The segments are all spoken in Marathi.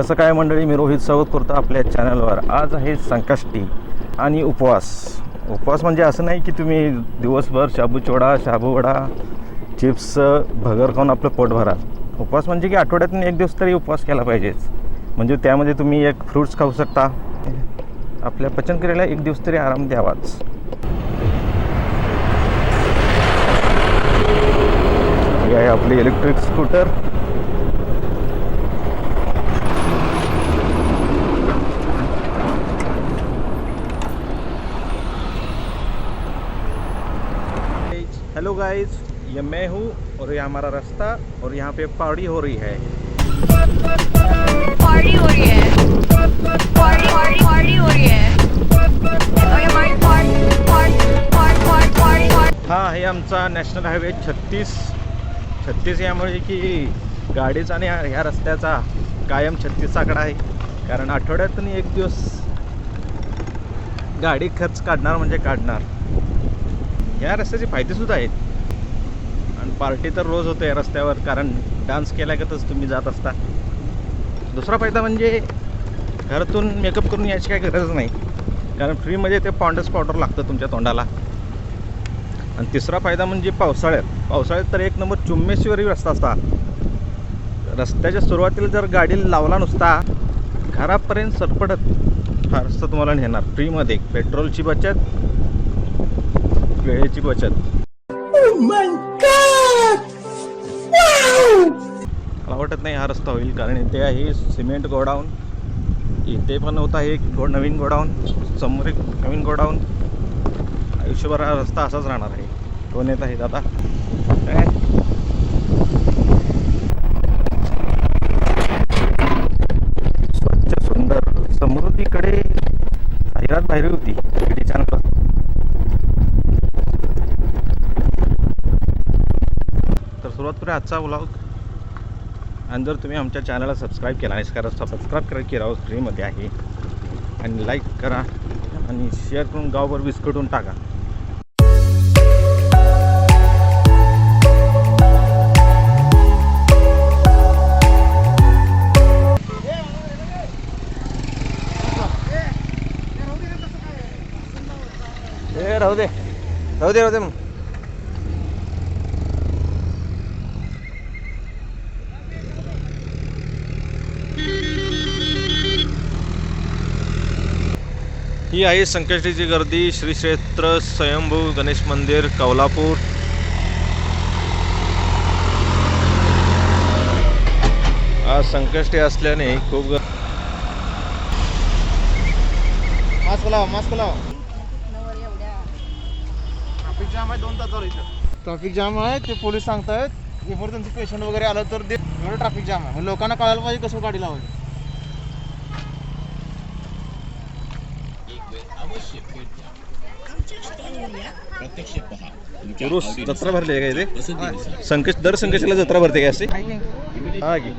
कसं काय मंडळी मी रोहित सावत करतो आपल्या चॅनलवर आज आहे संकष्टी आणि उपवास. उपवास म्हणजे असं नाही की तुम्ही दिवसभर शाबूचोडा शाबूवडा चिप्स भगर खाऊन आपलं पोट भराल उपवास म्हणजे की आठवड्यातून एक दिवस तरी उपवास केला पाहिजेच. म्हणजे त्यामध्ये तुम्ही एक फ्रूट्स खाऊ शकता. आपल्या पचनक्रियेला एक दिवस तरी आराम द्यावाच. हे आहे आपली इलेक्ट्रिक स्कूटर हेलो गाइस ये मैं हूँ और ये हमारा रास्ता और यहाँ पे पार्टी हो रही है। पार्टी हो रही है। पार्टी पार्टी पार्टी हो रही है। हा आमचा नॅशनल हायवे छत्तीस। छत्तीस यामुळे की गाडीचा आणि ह्या- ह्या रस्त्याचा कायम छत्तीस आकडा आहे. कारण आठवड्यातून एक दिवस गाडी खर्च काढणार म्हणजे काढणार. ह्या रस्त्याचे फायदेसुद्धा आहेत. आणि पार्टी तर रोज होते या रस्त्यावर कारण डान्स केल्यागतच तुम्ही जात असता. दुसरा फायदा म्हणजे घरातून मेकअप करून यायची काही गरज नाही. कारण फ्रीमध्ये ते पाऊंडस पावडर लागतं तुमच्या तोंडाला. आणि तिसरा फायदा म्हणजे पावसाळ्यात. पावसाळ्यात तर एक नंबर चुम्मेश्वरी रस्ता असता. रस्त्याच्या सुरुवातीला जर गाडी लावला नुसता घरापर्यंत सरपटत फारसं तुम्हाला नेणार. फ्रीमध्ये पेट्रोलची बचत वेळेची बचत. मला वाटत नाही हा रस्ता होईल कारण इथे आहे सिमेंट गोडाऊन. इथे पण होता एक गो नवीन गोडाऊन. समोर एक नवीन गोडाऊन. आयुष्यभर हा रस्ता असाच राहणार आहे. कोण येत आहे दादा काय स्वच्छ सुंदर समृद्धीकडे जाहिरात बाहेर होती डी चॅनलवर तर सुरुवात करूया आजचा व्लॉग आणि जर तुम्ही आमच्या चॅनलला सबस्क्राईब केला नाही स्कार सबस्क्राईब करा की राहू फ्रीमध्ये आहे. आणि लाईक करा आणि शेअर करून गावभर विस्कटून टाका. ए राहू दे. राहू दे राहू दे मग. ही आहे संकष्टीची गर्दी. श्री क्षेत्र स्वयंभू गणेश मंदिर कौलापूर. आज संकष्टी असल्याने खूप मास्क लावा मास्क लावा. ट्रॅफिक जाम आहे दोन तासावर इथं. ट्रॅफिक जाम आहे ते पोलीस सांगतायत. इमर्जन्सी पेशंट वगैरे आलं तर ते एवढं ट्रॅफिक जाम आहे. लोकांना कळायला पाहिजे कसं गाडी लावायची. पुरुष जत्रा भरली आहे का इथे? संकष्ट दर संकष्टीला जत्रा भरते का असे हा की.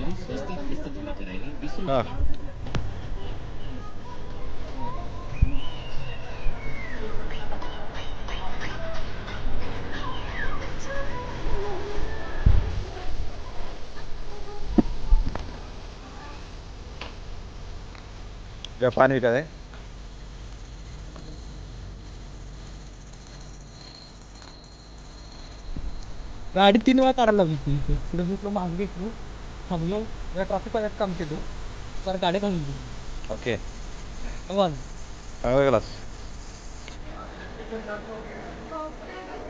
हा. त्या पाणी विकत आहे. गाडी तीन वेळा काढायला लागली इथे. पुढे मी तुला मागे घेतलो. थांबलो. या ट्रॅफिक वाल्यात काम केलं. तर गाडी काढून दिली ओके वन काय गेलास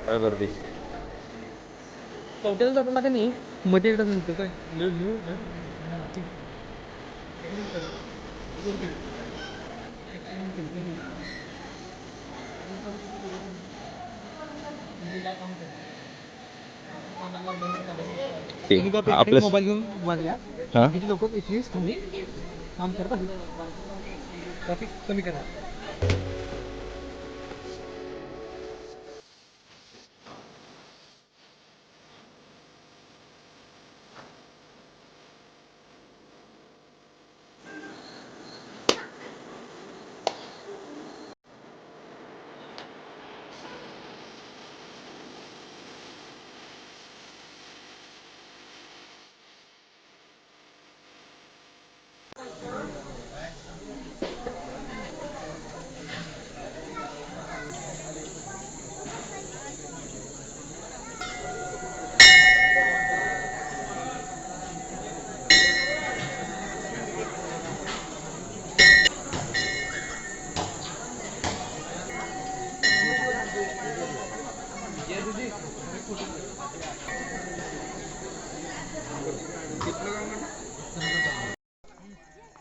काय गर्दी कवट्याला जाताना का नाही? मध्ये एकदा नव्हतं काय? लिहू लिहू आपल्या मोबाईल घेऊन वाजल्या हा? किती लोक इथलीच खाली काम करतात ट्रॅफिक कमी करा.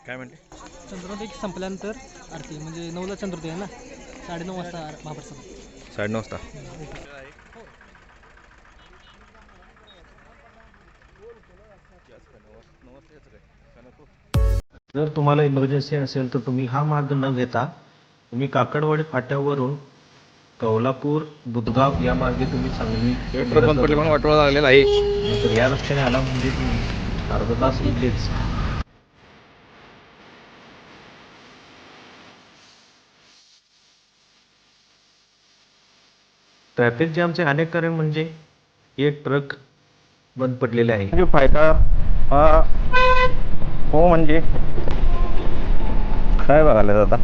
काय म्हणते चंद्रोदय संपल्यानंतर आरती म्हणजे नऊला चंद्रोदय आहे ना साडेनऊ वाजता महाप्रसाद. साडेनऊ वाजता. जर तुम्हाला इमर्जन्सी असेल तर तुम्ही हा मार्ग न घेता तुम्ही काकडवाडी फाट्यावरून कौलापूर बुधगाव या मार्गे तुम्ही सांगली वाटोळा लागलेला आहे. तर या रस्त्याने आला म्हणजे तुम्ही अर्धा तास इथेच ट्रॅफिक जॅमचे अनेक कारण म्हणजे एक ट्रक बंद पडलेले आहे. म्हणजे फायदा हा हो म्हणजे काय बघायला दादा